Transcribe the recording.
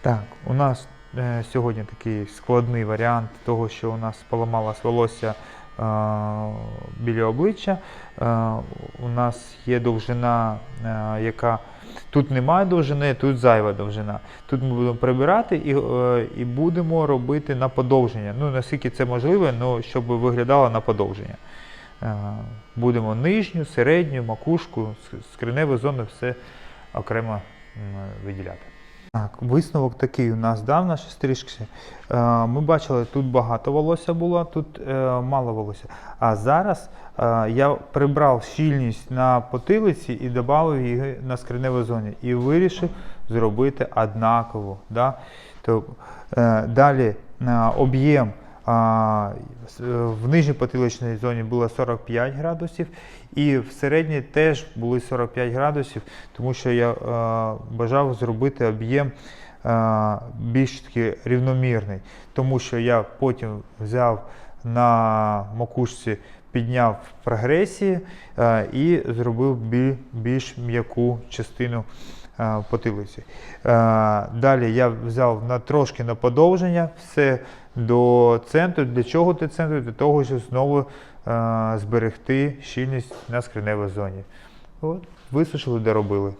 Так, у нас е, сьогодні такий складний варіант того, що у нас поламалось волосся е, біля обличчя. Е, у нас є довжина, е, яка тут немає довжини, тут зайва довжина. Тут ми будемо прибирати і, е, і будемо робити на подовження. Ну, наскільки це можливо, ну, щоб виглядало на подовження. Е, Будемо нижню, середню, макушку, скриневу зону, все окремо м, виділяти. Так, висновок такий у нас дав наші стрижки. Е, Ми бачили, тут багато волосся було, тут е, мало волосся. А зараз е, я прибрав щільність на потилиці і додав її на скриневій зоні. І вирішив зробити однаково. Да? То, далі об'єм в нижній потиличній зоні було 45 градусів, і в середній теж були 45 градусів, тому що я е, бажав зробити об'єм е, більш таки рівномірний, тому що я потім взяв на макушці, підняв в прогресії е, і зробив більш м'яку частину е, потилиці. Е, Далі я взяв на трошки на подовження, все до центру. Для чого до центру? Для того, щоб знову зберегти щільність на скриневій зоні. От, висушили, доробили.